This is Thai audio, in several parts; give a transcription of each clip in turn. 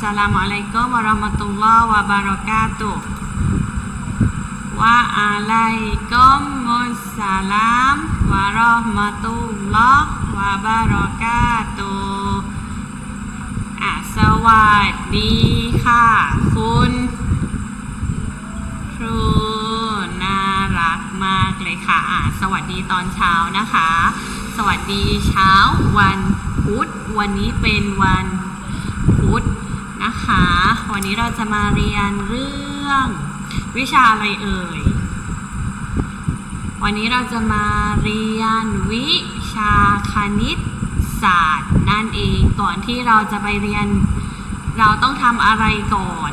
สลามอะลัยกุมวะราะมะตุลลอฮ์วะบารอกาตุวะอะลัยกุมมุสสลามวะราะมะตุลลอฮ์วะบารอกาตุอะสวัสดีค่ะ คุณครูน่ารักมากเลยค่ะอะ สวัสดีตอนเช้านะคะ สวัสดีเช้าวันพุธวันนี้เป็นวันพุธ นะคะ วันนี้เราจะมาเรียนเรื่องวิชาอะไรเอ่ย วันนี้เราจะมาเรียนวิชาคณิตศาสตร์ นั่นเอง ก่อนที่เราจะไปเรียน เราต้องทำอะไรก่อน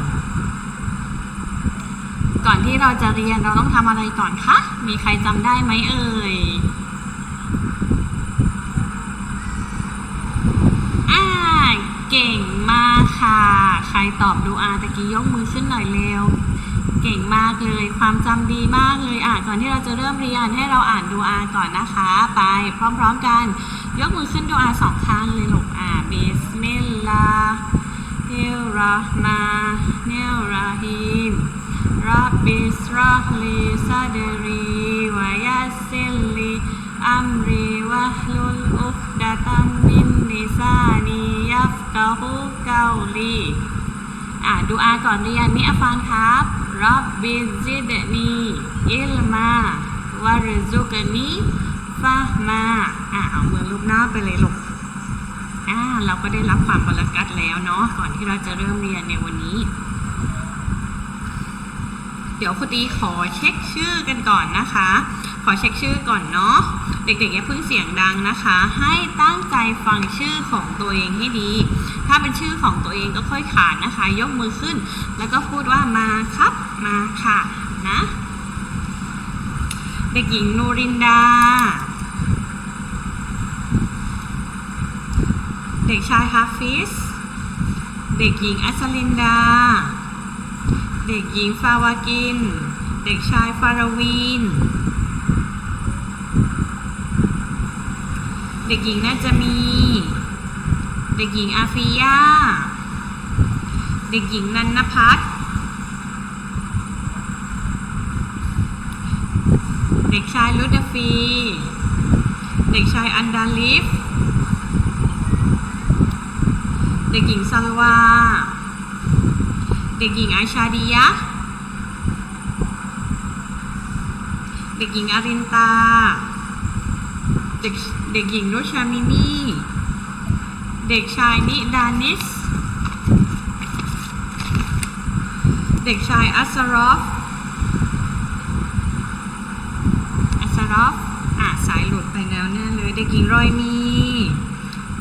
ก่อนที่เราจะเรียนเราต้องทำอะไรก่อนคะ มีใครจำได้ไหมเอ่ยอ่าเก่ง ใครตอบดูอาตะกี้ยกมือขึ้นหน่อยเร็ว เก่งมากเลย ความจำดีมากเลยอะก่อนที่เราจะเริ่มเรียนให้เราอ่านดูอาก่อนนะคะ ไปพร้อมๆกัน ยกมือขึ้นดูอาสองข้างเลยลูกอ่าบิสมิลลาฮิรเราะห์มาเนิรเราฮีมรับบิสราห์ลีซาเดรีวะยัสซิลลีอัมรีวะลุลอุกดะตัมมินลิซานียัฟกะฮูกาลี อะดูอาก่อนเรียนมิอาฟานครับรับบิซิดนีอิลมาวะรซุกนีฟะมาอะเอามือลูบหน้าไปเลยลูกอ่าเราก็ได้รับความบรรกัดแล้วเนาะก่อนที่เราจะเริ่มเรียนในวันนี้ เดี๋ยวครูตีขอเช็คชื่อกันก่อนนะคะ ขอเช็คชื่อก่อนเนาะ เด็กๆอย่าเพิ่งเสียงดังนะคะ ให้ตั้งใจฟังชื่อของตัวเองให้ดี ถ้าเป็นชื่อของตัวเองก็ค่อยขานนะคะ ยกมือขึ้น แล้วก็พูดว่ามาครับมาค่ะนะ เด็กหญิงนูรินดา เด็กชายฮาฟิส เด็กหญิงอัสลินดา เด็กหญิงฟาวากิน เด็กชายฟารวีน เด็กหญิงน่าจะมี เด็กหญิงอาฟิยา เด็กหญิงนันนพัฒเด็กชายลุดฟี เด็กชายอันดาลิฟ เด็กหญิงซัลวา เด็กหญิงอาชาดียะ เด็กหญิงอารินตา เด็กเด็กหญิงนุชามินีเด็กชายนิดานิส เด็กชายอัสรอฟอัสรอฟอะสายหลุดไปแล้วแน่เลย เด็กหญิงรอยมี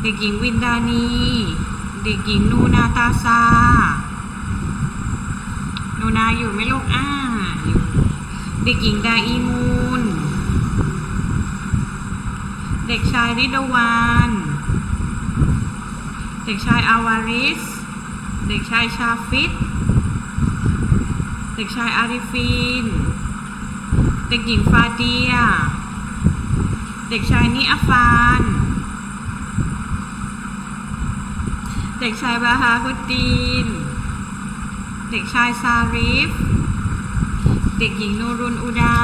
เด็กหญิงวินดานี เด็กหญิงนูนาตาซา นูนาอยู่ไหม่ลูกอ่าอยู่ เด็กหญิงดาอีมูน เด็กชายริดวานเด็กชายอาวาริส เด็กชายชาฟิต เด็กชายอาริฟีน เด็กหญิงฟาเดีย เด็กชายนิอาฟาน เด็กชายบาฮาฮุดดีน เด็กชายซาริฟ เด็กหญิงนูรุนอุดา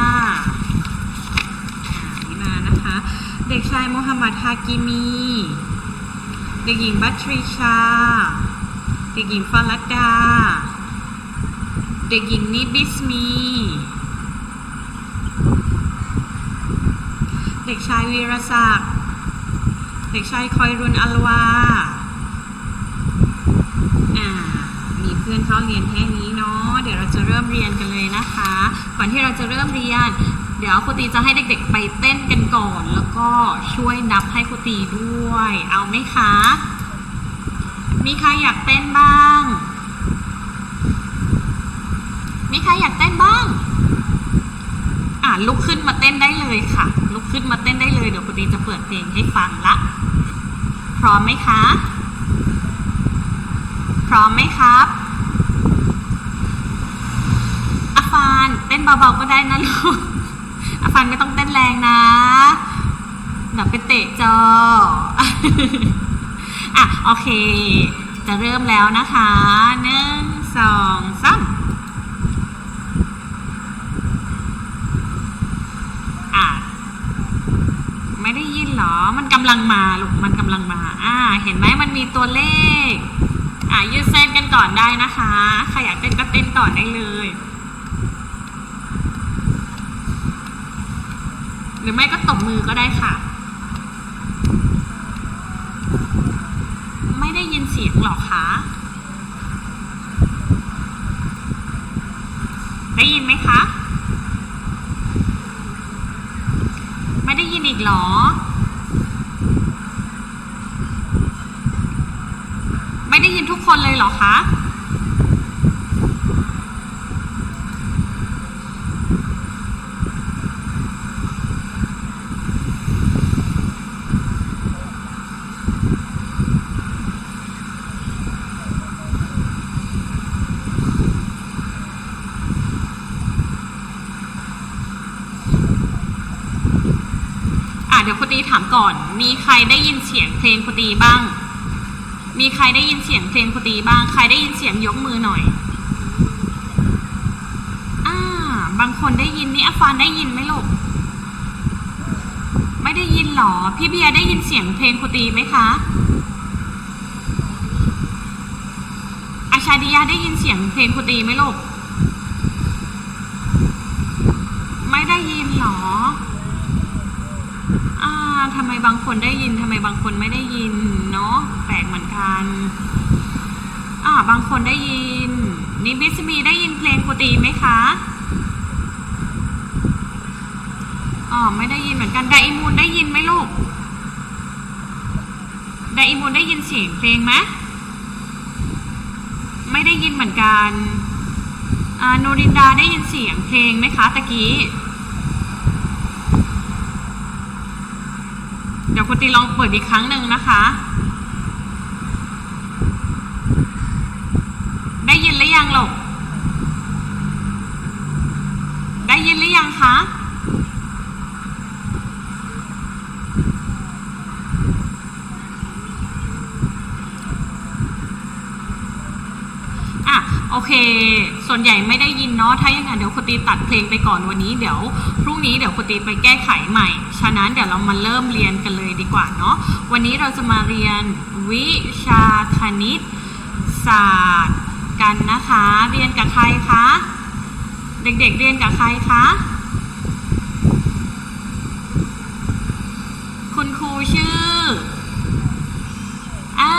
เด็กชายโมฮัมหมัดฮากิมี เด็กหญิงบัตริชา เด็กหญิงฟาลัดดา เด็กหญิงนิบิสมี เด็กชายวีรศักดิ์ เด็กชายคอยรุนอัลวาอ่ามีเพื่อนเขาเรียนแค่นี้เนาะ เดี๋ยวเราจะเริ่มเรียนกันเลยนะคะ ก่อนที่เราจะเริ่มเรียน เดี๋ยวครูตีจะให้เด็กๆไปเต้นกันก่อน แล้วก็ช่วยนับให้ครูตีด้วย เอาไหมคะ มีใครอยากเต้นบ้าง มีใครอยากเต้นบ้าง อ่าลุกขึ้นมาเต้นได้เลยค่ะ ลุกขึ้นมาเต้นได้เลย เดี๋ยวครูตีจะเปิดเพลงให้ฟังละ พร้อมไหมคะ พร้อมไหมครับอาฟานเต้นเบาๆก็ได้นะลูก ฟานไม่ต้องเต้นแรงนะเดี๋ยวไปเตะจอ อะ โอเค จะเริ่มแล้วนะคะหนึ่งสองสามอะ ไม่ได้ยินหรอ มันกำลังมาลูก มันกำลังมา อ่า เห็นไหมมันมีตัวเลข อ่ายืดเส้นกันก่อนได้นะคะ ใครอยากเต้นก็เต้นก่อนได้เลย ห รือไม่ก็ตบมือก็ได้ค่ะ ไม่ได้ยินเสียงหรอคะได้ยินไหมคะ ไม่ได้ยินอีกหรอ ไม่ได้ยินทุกคนเลยเหรอคะ อะเดี๋ยวคุณตี ถามก่อน มีใครได้ยินเสียงเพลงคุตีบ้าง มีใครได้ยินเสียงเพลงคุตีบ้าง ใครได้ยินเสียงยกมือหน่อย อ่า บางคนได้ยินนี่อฟานได้ยินไหมลูก ไม่ได้ยินหรอ พี่เบียร์ได้ยินเสียงเพลงคุตีไหมคะอาชาดิยาได้ยินเสียงเพลงคุตีไหมลูก ไม่ได้ยินหรอ ทำไมบางคนได้ยินทำไมบางคนไม่ได้ยินเนาะแปลกเหมือนกันอ่าบางคนได้ยินนิบิสมีได้ยินเพลงครูตีไหมคะอ๋อไม่ได้ยินเหมือนกันไดอิมูนได้ยินไหมลูกไดอิมูนได้ยินเสียงเพลงไหมไม่ได้ยินเหมือนกันอ่านูรินดาได้ยินเสียงเพลงไหมคะตะกี้ เดี๋ยว คุณตีลองเปิดอีกครั้งหนึ่งนะคะ ได้ยินหรือยังหลกได้ยินหรือยังคะ อะ โอเค ส่วนใหญ่ไม่ได้ยินเนาะ ถ้าอย่างนั้นเดี๋ยวคุณตีตัดเพลงไปก่อนวันนี้ เดี๋ยวพรุ่งนี้เดี๋ยวคุณตีไปแก้ไขใหม่ ฉะนั้นเดี๋ยวเรามาเริ่มเรียนกันเลยดีกว่าเนาะ วันนี้เราจะมาเรียนวิชาคณิตศาสตร์กันนะคะ เรียนกับใครคะ เด็กๆเรียนกับใครคะ คุณครูชื่อ อ่า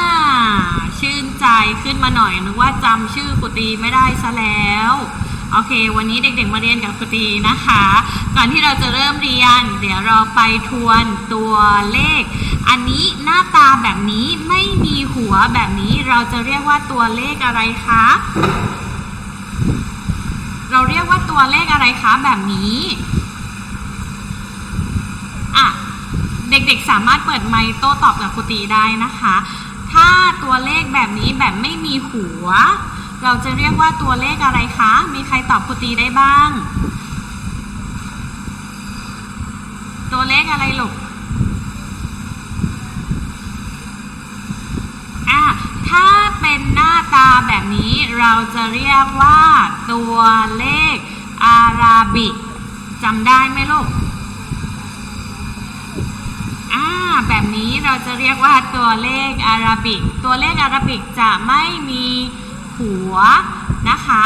ชื่นใจขึ้นมาหน่อยนึกว่าจำชื่อกุตีไม่ได้ซะแล้วโอเค วันนี้เด็กๆมาเรียนกับกุตีนะคะ ก่อนที่เราจะเริ่มเรียน เดี๋ยวเราไปทวนตัวเลข อันนี้หน้าตาแบบนี้ไม่มีหัวแบบนี้เราจะเรียกว่าตัวเลขอะไรคะ เราเรียกว่าตัวเลขอะไรคะแบบนี้อะเด็กๆสามารถเปิดไมค์โต้ตอบกับครูตีได้นะคะ ถ้าตัวเลขแบบนี้แบบไม่มีหัว เราจะเรียกว่าตัวเลขอะไรคะ มีใครตอบครูตีได้บ้าง ตัวเลขอะไรลูกอะถ้าเป็นหน้าตาแบบนี้เราจะเรียกว่าตัวเลขอาราบิกจำได้ไหมลูก อ่าแบบนี้เราจะเรียกว่าตัวเลขอาราบิก ตัวเลขอาราบิกจะไม่มีหัวนะคะ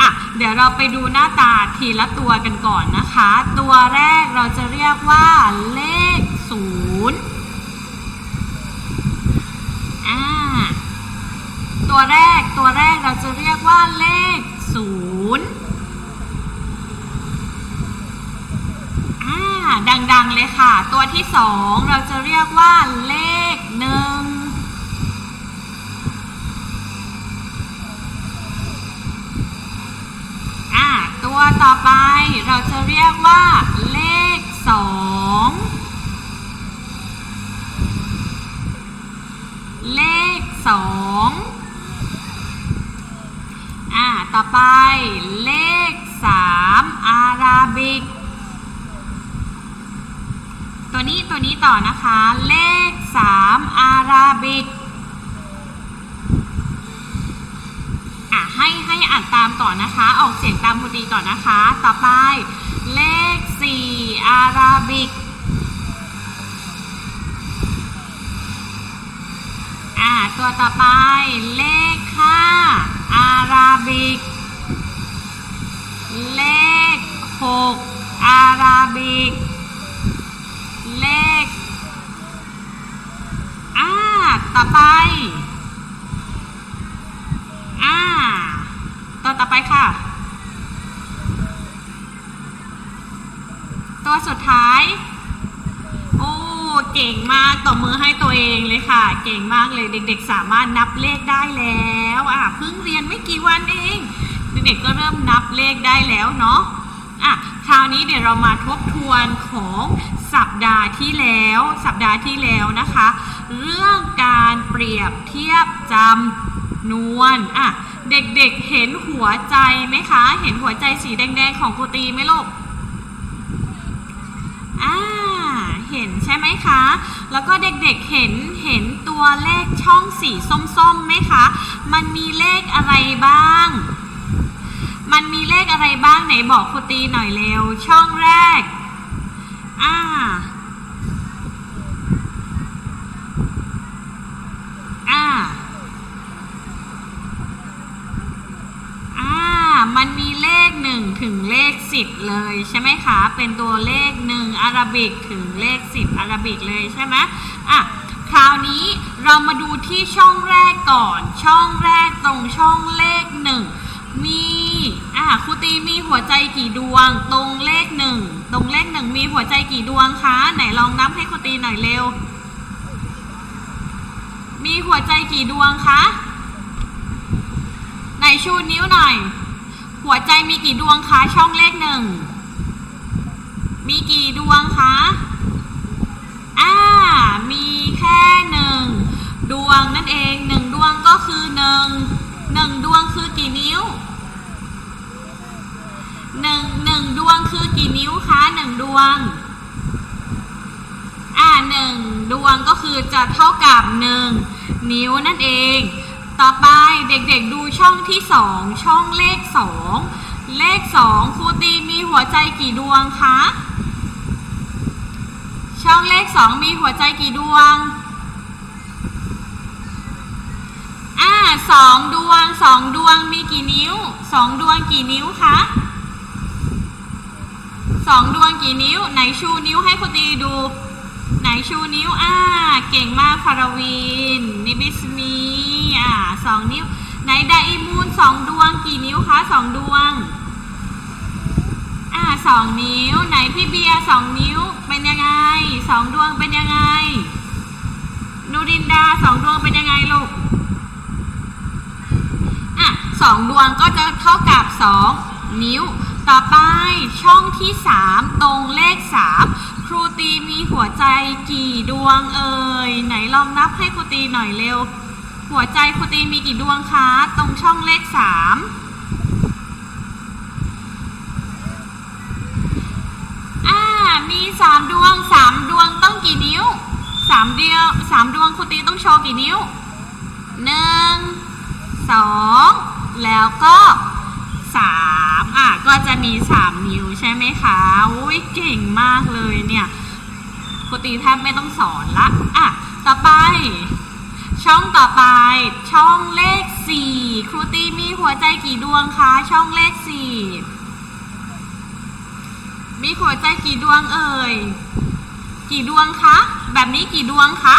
อะเดี๋ยวเราไปดูหน้าตาทีละตัวกันก่อนนะคะ ตัวแรกเราจะเรียกว่าเลขศูนย์อ่าตัวแรกตัวแรกเราจะเรียกว่าเลขศูนย์อ่า ดัง ๆ เลยค่ะ ตัวที่สองเราจะเรียกว่าเลขหนึ่งอ่าตัวต่อไปเราจะเรียกว่าเลขสองเลขสองอ่าต่อไปเลขสามอาราบิก ตัวนี้ตัวนี้ต่อนะคะ เลข 3 อาราบิกอะให้ให้อ่านตามก่อนนะคะ ออกเสียงตามพอดีก่อนนะคะ ต่อไป เลข 4 อาราบิกอะตัวต่อไปเล เก่งมากเลยเด็ก ๆ สามารถนับเลขได้แล้วอะเพิ่งเรียนไม่กี่วันเองเด็กๆก็เริ่มนับเลขได้แล้วเนาะอะคราวนี้เดี๋ยวเรามาทบทวนของสัปดาห์ที่แล้ว สัปดาห์ที่แล้วนะคะ เรื่องการเปรียบเทียบจำนวนอะเด็กๆเห็นหัวใจไหมคะ เห็นหัวใจสีแดงๆของครูตีไหมลูกอ่าเห็นใช่ไหมคะ แล้วก็เด็กๆเห็นเห็นตัวเลขช่องสีส้มๆไหมคะ มันมีเลขอะไรบ้าง มันมีเลขอะไรบ้างไหนบอกครูตีหน่อยเร็ว ช่องแรก อ่า อ่า อ่า มันมี หนึ่งถึงเลขสิบเลยใช่ไหมคะ เป็นตัวเลขหนึ่งอาราบิกถึงเลขสิบอาราบิกเลยใช่ไหมอะคราวนี้เรามาดูที่ช่องแรกก่อน ช่องแรกตรงช่องเลขหนึ่งมีอะครูตีมีหัวใจกี่ดวง ตรงเลขหนึ่งตรงเลขหนึ่งมีหัวใจกี่ดวงคะไหนลองนับให้ครูตีหน่อยเร็ว มีหัวใจกี่ดวงคะไหนชูนิ้วหน่อย หัวใจมีกี่ดวงคะช่องเลขหนึ่ง มีกี่ดวงคะ อ่า มีแค่หนึ่งดวงนั่นเองหนึ่งดวงก็คือหนึ่งหนึ่งดวงคือกี่นิ้วหนึ่งหนึ่งดวงคือกี่นิ้วคะหนึ่งดวง อ่าหนึ่งดวงก็คือจะเท่ากับหนึ่งนิ้วนั่นเอง ต่อไปเด็กๆดูช่องที่สองช่องเลขสองเลขสองครูตีมีหัวใจกี่ดวงคะ ช่องเลขสองมีหัวใจกี่ดวง อ่าสองดวงสองดวงมีกี่นิ้วสองดวงกี่นิ้วคะสองดวงกี่นิ้ว ไหนชูนิ้วให้คุณตีดู ไหนชูนิ้วอ่าเก่งมากฟาราวิน นิบิสมีอ่าสองนิ้ว ไหนไดอิมูนสองดวงกี่นิ้วคะสองดวง อ่าสองนิ้ว ไหนพี่เบียร์สองนิ้วเป็นยังไงสองดวงเป็นยังไงนูรินดาสองดวงเป็นยังไงลูกอะสองดวงก็จะเท่ากับสองนิ้ว ต่อไปช่องที่สามตรงเลขสาม รูตีมีหัวใจกี่ดวงเอ่ยไหนลองนับให้ครูตีหน่อยเร็ว หัวใจครูตีมีกี่ดวงคะ ตรงช่องเลขสามอ่ามีสามดวงสามดวงต้องกี่นิ้วสามเดียวสามดวงครูตีต้องโชว์กี่นิ้วหนึ่งสองแล้วก็ อะก็จะมีสามนิ้วใช่ไหมคะอุ้ยเก่งมากเลยเนี่ยครูตีแทบไม่ต้องสอนละอะต่อไป ช่องต่อไป ช่องเลขสี่ครูตีมีหัวใจกี่ดวงคะ ช่องเลขสี่มีหัวใจกี่ดวงเอ่ย กี่ดวงคะ แบบนี้กี่ดวงคะ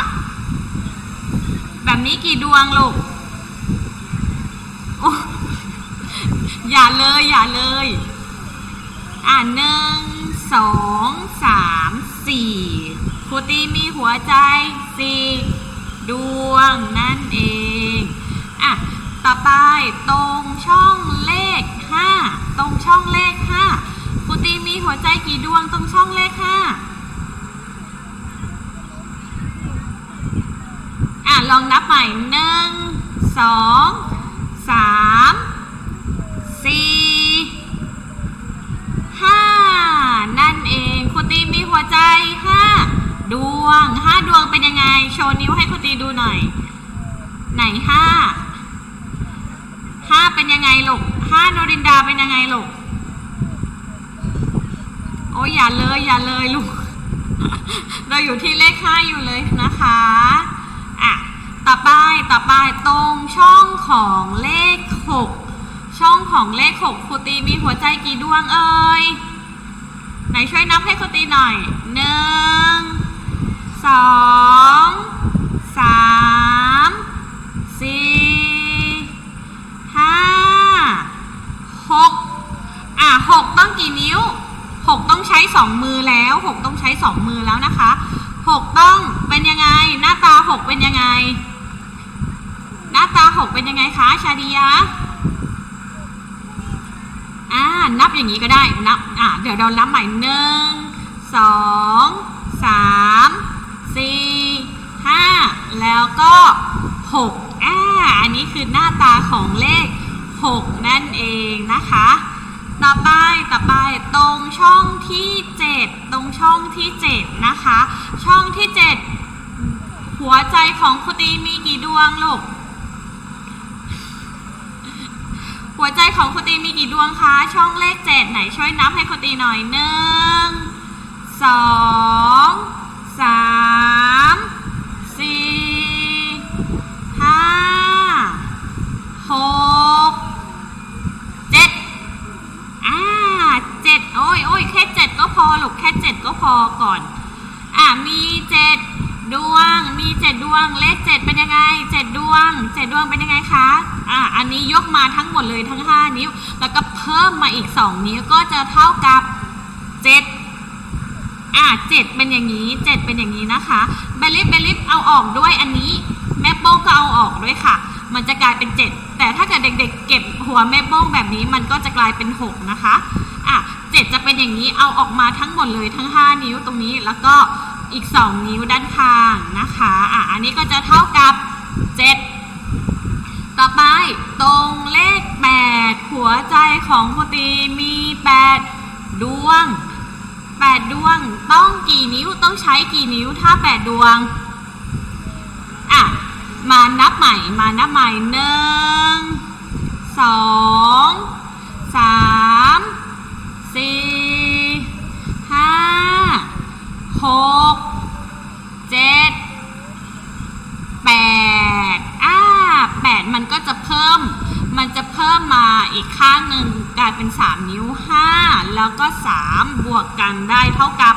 แบบนี้กี่ดวงลูก โอ้ อย่าเลยอย่าเลย อ่าหนึ่งสองสามสี่ครูตีมีหัวใจสี่ดวงนั่นเอง อะ ต่อไปตรงช่องเลขห้าตรงช่องเลขห้าครูตีมีหัวใจกี่ดวงตรงช่องเลขห้าอะ ลองนับใหม่หนึ่งสองสาม สี่ห้านั่นเองคุณตีมีหัวใจห้าดวงห้าดวงเป็นยังไง โชว์นิ้วให้คุณตีดูหน่อย ไหนห้าห้าเป็นยังไงลูกห้าโนรินดาเป็นยังไงลูกโอ้ยอย่าเลยอย่าเลยลูกเราอยู่ที่เลขห้าอยู่เลยนะคะอะต่อไปต่อไปตรงช่องของเลขหก ช่องของเลขหกครูตีมีหัวใจกี่ดวงเอ่ย ไหนช่วยนับให้ครูตีหน่อยหนึ่งสองสามสี่ห้าหกอะหกต้องกี่นิ้วหกต้องใช้สองมือแล้วหกต้องใช้สองมือแล้วนะคะหกต้องเป็นยังไง หน้าตาหกเป็นยังไง หน้าตาหกเป็นยังไงคะชาดียะอ่า นับอย่างนี้ก็ได้ นับ อ่าเดี๋ยวเรานับใหม่หนึ่งสองสามสี่ห้าแล้วก็หกอ่าอันนี้คือหน้าตาของเลขหกนั่นเองนะคะ ต่อไปต่อไปตรงช่องที่เจ็ดตรงช่องที่เจ็ดนะคะ ช่องที่เจ็ดหัวใจของคุณตีมีกี่ดวงลูก หัวใจของคุณตีมีกี่ดวงคะ ช่องเลขเจ็ดไหนช่วยนับให้คุณตีหน่อยหนึ่งสองสามสี่ห้าหกเจ็ดอ่าเจ็ดโอ้ยโอ้ยแค่เจ็ดก็พอหลูกแค่เจ็ดก็พอก่อน อ่ามีเจ็ด ดวงมีเจ็ดดวงเลขเจ็ดเป็นยังไงเจ็ดดวงเจ็ดดวงเป็นยังไงคะอ่าอันนี้ยกมาทั้งหมดเลยทั้งห้านิ้ว แล้วก็เพิ่มมาอีกสองนิ้วก็จะเท่ากับเจ็ดอ่าเจ็ดเป็นอย่างนี้เจ็ดเป็นอย่างนี้นะคะเบลิฟเบลิฟเอาออกด้วยอันนี้แม่โป้งก็เอาออกด้วยค่ะ มันจะกลายเป็นเจ็ดแต่ถ้าเกิดเด็กๆ เก็บหัวแม่โป้งแบบนี้มันก็จะกลายเป็นหกนะคะอะเจ็ดจะเป็นอย่างนี้เอาออกมาทั้งหมดเลยทั้ง 5 นิ้วตรงนี้แล้วก็ อีก 2 นิ้วด้านข้างนะคะอะอันนี้ก็จะเท่ากับ 7 ต่อไปตรงเลข 8 หัวใจของโปรตีนมี 8 ดวง 8 ดวงต้องกี่นิ้วต้องใช้กี่นิ้วถ้า 8 ดวงอะมานับใหม่มานับใหม่หนึ่งสองสามสี่ หกเจ็ดแปดอ่าแปดมันก็จะเพิ่ม มันจะเพิ่มมาอีกข้างหนึ่งกลายเป็น3นิ้ว5แล้วก็3บวกกันได้เท่ากับ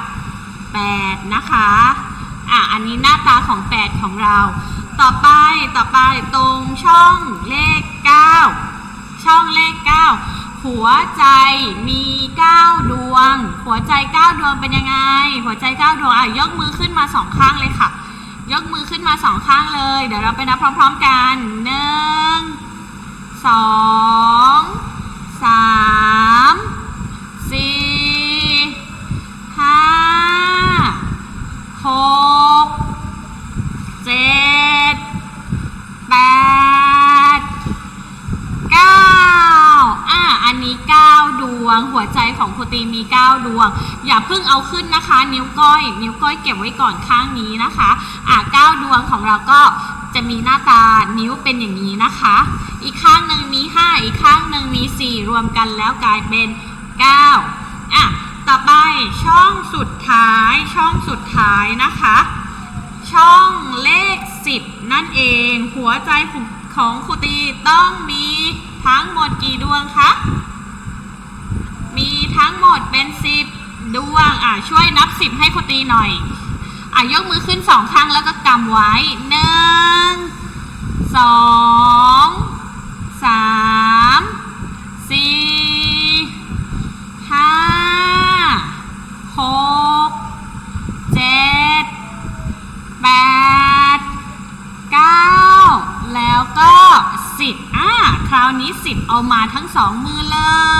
8นะคะอะอันนี้หน้าตาของ8ของเรา ต่อไปต่อไปตรงช่องเลข9ช่องเลข9 หัวใจมี9ดวง หัวใจ9ดวงเป็นยังไง หัวใจ9ดวงอะยกมือขึ้นมาสองข้างเลยค่ะ ยกมือขึ้นมาสองข้างเลย เดี๋ยวเราไปนับพร้อม ๆกันหนึ่งสองสามสี่ห้าหกเจ็ดแปดเก้าอะอันนี้เก้าด วง หัวใจของโปรตีนมีเก้าดวง อย่าเพิ่งเอาขึ้นนะคะ นิ้วก้อย นิ้วก้อยเก็บไว้ก่อนข้างนี้นะคะอะเก้าดวงของเราก็จะมีหน้าตานิ้วเป็นอย่างนี้นะคะ อีกข้างหนึ่งมี 5 อีกข้างหนึ่งมี 4 รวมกันแล้วกลายเป็น 9อะต่อไปช่องสุดท้ายช่องสุดท้ายนะคะ ช่องเลข 10 นั่นเอง หัวใจของครูตีต้องมีทั้งหมดกี่ดวงคะ ทั้งหมดเป็น10ดวงอะช่วยนับ10ให้ครูตีหน่อย อะยกมือขึ้นสองข้างแล้วก็กำไว้หนึ่งสองสามสี่ห้าหกเจ็ดแปดเก้าแล้วก็สิบอะคราวนี้สิบเอามาทั้งสองมือเลย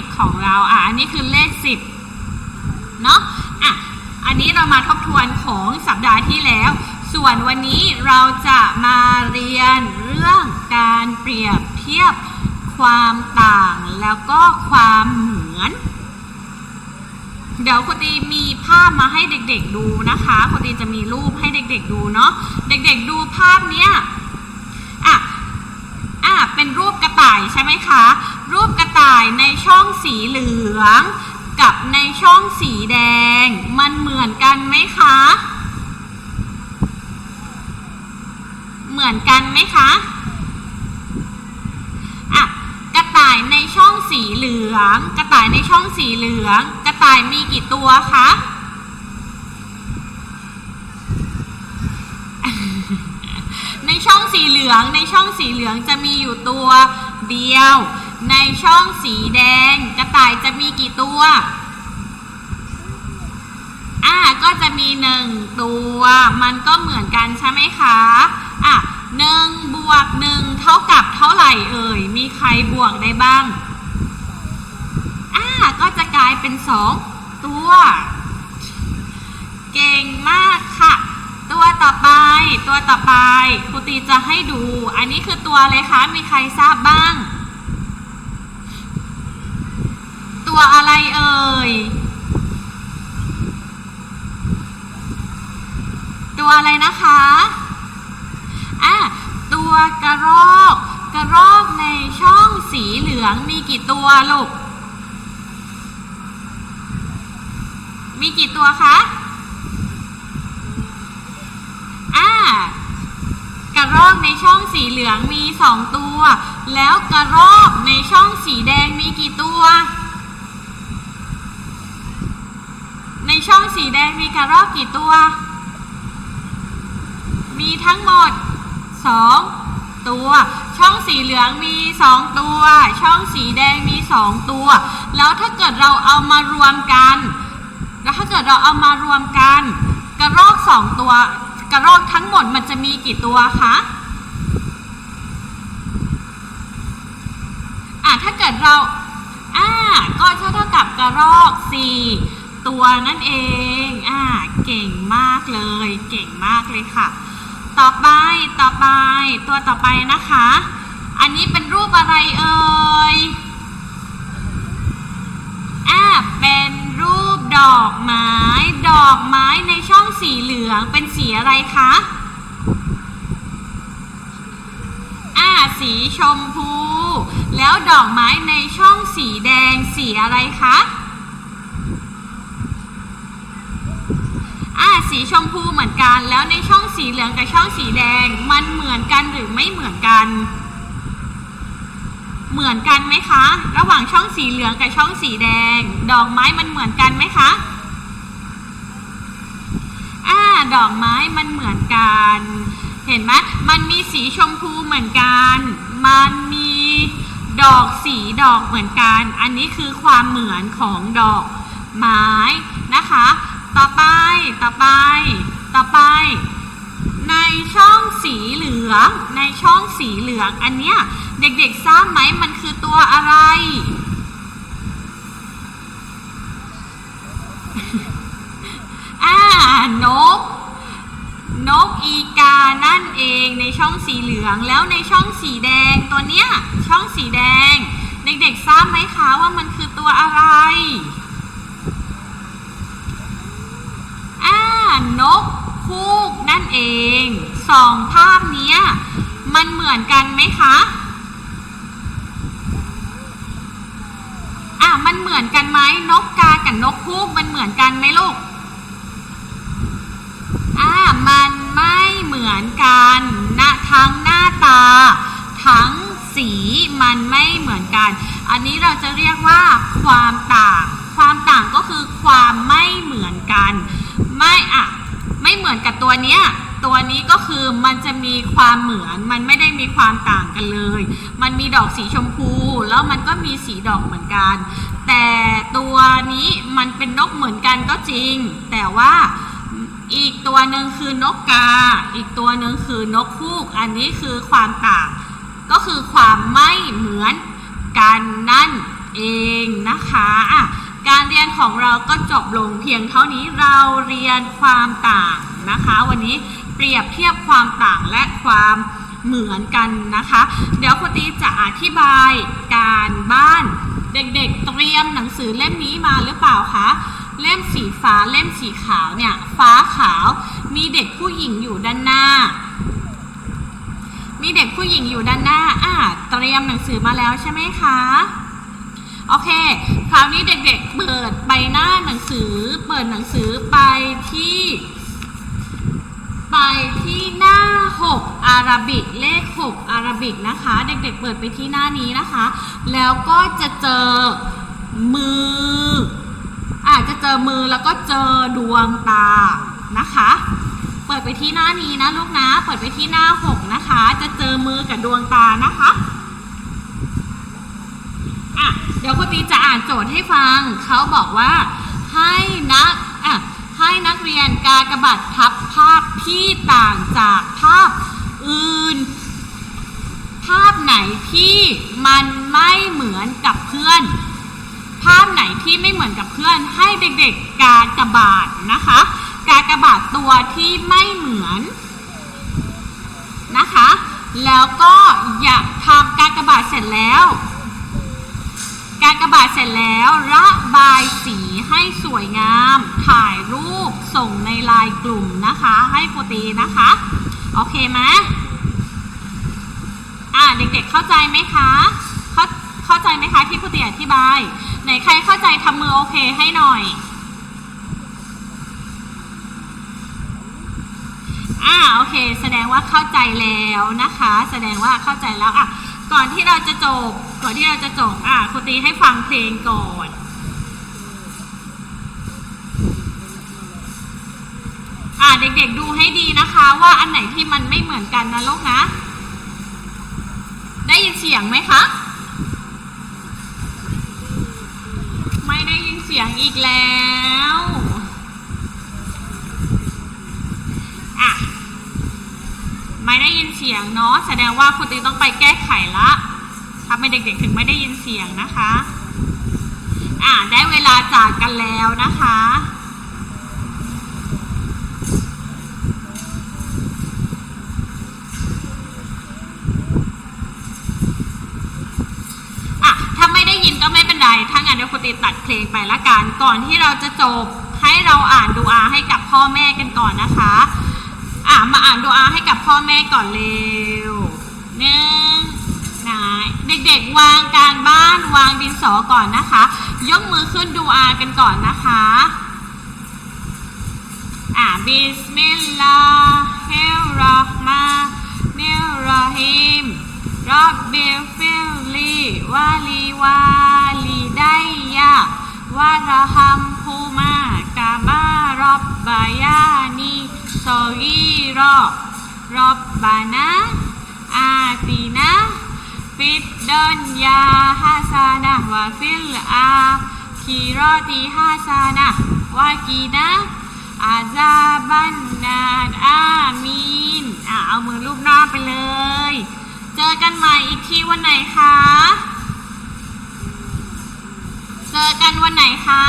10 ของเราอะอันนี้คือเลข 10เนาะอะอันนี้เรามาทบทวนของสัปดาห์ที่แล้ว ส่วนวันนี้เราจะมาเรียนเรื่องการเปรียบเทียบความต่างแล้วก็ความเหมือน เดี๋ยวคุณตีมีภาพมาให้เด็กๆดูนะคะคุณตีจะมีรูปให้เด็กๆดูเนาะเด็กๆดูภาพเนี้ยอะอะเป็นรูปกระต่ายใช่ไหมคะ รูปกระต่ายในช่องสีเหลือง กับในช่องสีแดง มันเหมือนกันไหมคะ เหมือนกันไหมคะอะกระต่ายในช่องสีเหลือง กระต่ายในช่องสีเหลือง กระต่ายมีกี่ตัวคะในช่องสีเหลืองในช่องสีเหลืองจะมีอยู่ตัวเดียว ในช่องสีแดงกระต่ายจะมีกี่ตัว อ่าก็จะมีหนึ่งตัว มันก็เหมือนกันใช่ไหมคะ อะหนึ่งบวกหนึ่งเท่ากับเท่าไหร่เอ่ย มีใครบวกได้บ้าง อ่าก็จะกลายเป็นสองตัว เก่งมากค่ะ ตัวต่อไป ตัวต่อไปครูตีจะให้ดู อันนี้คือตัวอะไรคะ มีใครทราบบ้าง ตัวอะไรเอ่ย ตัวอะไรนะคะอะตัวกระรอก กระรอกในช่องสีเหลืองมีกี่ตัวลูก มีกี่ตัวคะอ่ากระรอกในช่องสีเหลืองมีสองตัว แล้วกระรอกในช่องสีแดงมีกี่ตัว ใน ช่องสีแดงมีกระรอกกี่ตัว มีทั้งหมดสองตัว ช่องสีเหลืองมีสองตัว ช่องสีแดงมีสองตัว แล้วถ้าเกิดเราเอามารวมกัน แล้วถ้าเกิดเราเอามารวมกัน กระรอกสองตัว กระรอกทั้งหมดมันจะมีกี่ตัวคะอะถ้าเกิดเราอ่าก็เท่าเท่ากับกระรอกสี่ ตัวนั่นเอง อ่า เก่งมากเลย เก่งมากเลยค่ะ ต่อไป ต่อไป ตัวต่อไปนะคะ อันนี้เป็นรูปอะไรเอ่ย อ่า เป็นรูปดอกไม้ ดอกไม้ในช่องสีเหลือง เป็นสีอะไรคะ อ่า สีชมพู แล้วดอกไม้ในช่องสีแดง สีอะไรคะ อ่า สีชมพูเหมือนกัน แล้วในช่องสีเหลืองกับช่องสีแดง มันเหมือนกันหรือไม่เหมือนกัน เหมือนกันไหมคะ ระหว่างช่องสีเหลืองกับช่องสีแดง ดอกไม้มันเหมือนกันไหมคะอ่าดอกไม้มันเหมือนกัน เห็นไหมมันมีสีชมพูเหมือนกัน มันมีดอกสีดอกเหมือนกัน อันนี้คือความเหมือนของดอกไม้นะคะ ต่อไป ต่อไป ต่อไป ในช่องสีเหลือง ในช่องสีเหลือง อันเนี้ยเด็กๆทราบไหมมันคือตัวอะไร อ่านก นกอีกา นั่นเองในช่องสีเหลือง แล้วในช่องสีแดงตัวเนี้ย ช่องสีแดง เด็กๆทราบไหมคะว่ามันคือตัวอะไร อ่านกคูกนั่นเองสองภาพนี้มันเหมือนกันไหมคะอะมันเหมือนกันไหมนกกากับนกคูกมันเหมือนกันไหมลูกอ่ามันไม่เหมือนกันนะทั้งหน้าตา ทั้งสีมันไม่เหมือนกัน อันนี้เราจะเรียกว่าความต่าง ความต่างก็คือความไม่เหมือน ไม่เหมือนกับตัวเนี้ยตัวนี้ก็คือมันจะมีความเหมือนมันไม่ได้มีความต่างกันเลย มันมีดอกสีชมพู แล้วมันก็มีสีดอกเหมือนกัน แต่ตัวนี้มันเป็นนกเหมือนกันก็จริง แต่ว่าอีกตัวหนึ่งคือนกกา อีกตัวหนึ่งคือนกคูก อันนี้คือความต่าง ก็คือความไม่เหมือนกันนั่นเองนะคะอะ การเรียนของเราก็จบลงเพียงเท่านี้เราเรียนความต่างนะคะ วันนี้เปรียบเทียบความต่างและความเหมือนกันนะคะ เดี๋ยวคุณตีจะอธิบายการบ้านเด็กๆ เตรียมหนังสือเล่มนี้มาหรือเปล่าคะ เล่มสีฟ้าเล่มสีขาวเนี่ย ฟ้าขาวมีเด็กผู้หญิงอยู่ด้านหน้า มีเด็กผู้หญิงอยู่ด้านหน้าอ่าเตรียมหนังสือมาแล้วใช่ไหมคะ โอเค คราวนี้เด็กๆ เปิดใบหน้าหนังสือ เปิดหนังสือไปที่ ไปที่หน้า 6 อาราบิก เลข 6 อาราบิกนะคะ เด็กๆ เปิดไปที่หน้านี้นะคะ แล้วก็จะเจอมือ อาจจะเจอมือแล้วก็เจอดวงตานะคะ เปิดไปที่หน้านี้นะลูกนะ เปิดไปที่หน้า 6 นะคะ จะเจอมือกับดวงตานะคะอะ เดี๋ยวคุณตีจะอ่านโจทย์ให้ฟัง เขาบอกว่าให้นักอะให้นักเรียนกากระบาททับภาพที่ต่างจากภาพอื่น ภาพไหนที่มันไม่เหมือนกับเพื่อน ภาพไหนที่ไม่เหมือนกับเพื่อน ให้เด็กๆกากระบาทนะคะ กากระบาทตัวที่ไม่เหมือนนะคะ แล้วก็อย่าทำกากระบาทเสร็จแล้ว การกระบาทเสร็จแล้วระบายสีให้สวยงาม ถ่ายรูปส่งในไลน์กลุ่มนะคะ ให้โปรตีนะคะ โอเคไหมอ่าเด็กๆเข้าใจไหมคะเข้าเข้าใจไหมคะที่โปรตีอธิบายไหนใครเข้าใจทำมือโอเคให้หน่อยอ่าโอเค แสดงว่าเข้าใจแล้วนะคะ แสดงว่าเข้าใจแล้วอะ ก่อนที่เราจะจบ ก่อนที่เราจะจบ อะครูตีให้ฟังเพลงก่อนอะเด็กๆดูให้ดีนะคะ ว่าอันไหนที่มันไม่เหมือนกันนะลูกนะ ได้ยินเสียงไหมคะ ไม่ได้ยินเสียงอีกแล้ว อะ ไม่ได้ยินเสียงเนาะแสดงว่าคุณตีต้องไปแก้ไขละทำให้เด็กๆถึงไม่ได้ยินเสียงนะคะอะได้เวลาจากกันแล้วนะคะอะถ้าไม่ได้ยินก็ไม่เป็นไรถ้างั้นเดี๋ยวคุณตีตัดเพลงไปละกัน ก่อนที่เราจะจบให้เราอ่านดูอาให้กับพ่อแม่กันก่อนนะคะ อะมาอ่านดูอาให้กับพ่อแม่ก่อนเร็วหนึ่งนายเด็กๆวางการบ้านวางดินสอก่อนนะคะ ยกมือขึ้นดูอากันก่อนนะคะอะบิสมิลลาฮิรราะห์มานิรราฮีมรับบิฟิลลีวาลีวาลีได้ยะวะระฮัมพูมากามารับบารอบบายา สอรี่รอบรอบบานะอาตีนะปิดดอนยาฮาซานะวะฟิลอาคีรอติฮาซานะวากีนะอาซาบันนานอามีนอะเอามือลูบหน้าไปเลย เจอกันใหม่อีกทีวันไหนคะ เจอกันวันไหนคะ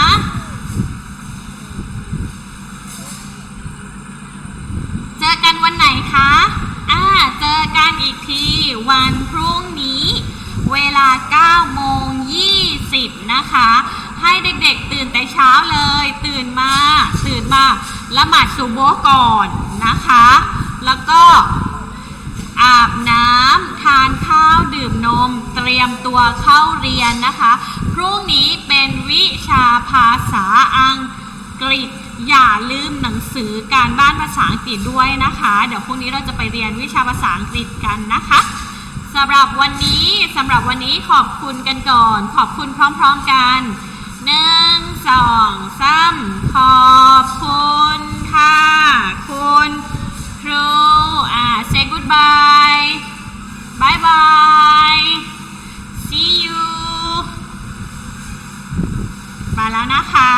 เจอ กันวันไหนคะอ่าเจอกันอีกทีวันพรุ่งนี้ เวลา9โมง20นะคะ ให้เด็กๆตื่นแต่เช้าเลย ตื่นมา ตื่นมาละหมาดซุโบก่อนนะคะ แล้วก็อาบน้ำทานข้าวดื่มนม เตรียมตัวเข้าเรียนนะคะ พรุ่งนี้เป็นวิชาภาษาอังกฤษ อย่าลืมหนังสือการบ้านภาษาอังกฤษด้วยนะคะ เดี๋ยวพรุ่งนี้เราจะไปเรียนวิชาภาษาอังกฤษกันนะคะสำหรับวันนี้สำหรับวันนี้ขอบคุณกันก่อน ขอบคุณพร้อมๆกันหนึ่งสองสามขอบคุณค่ะคุณครูอ่า say goodbye bye bye see you ไปแล้วนะคะ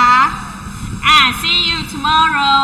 อ่า see you tomorrow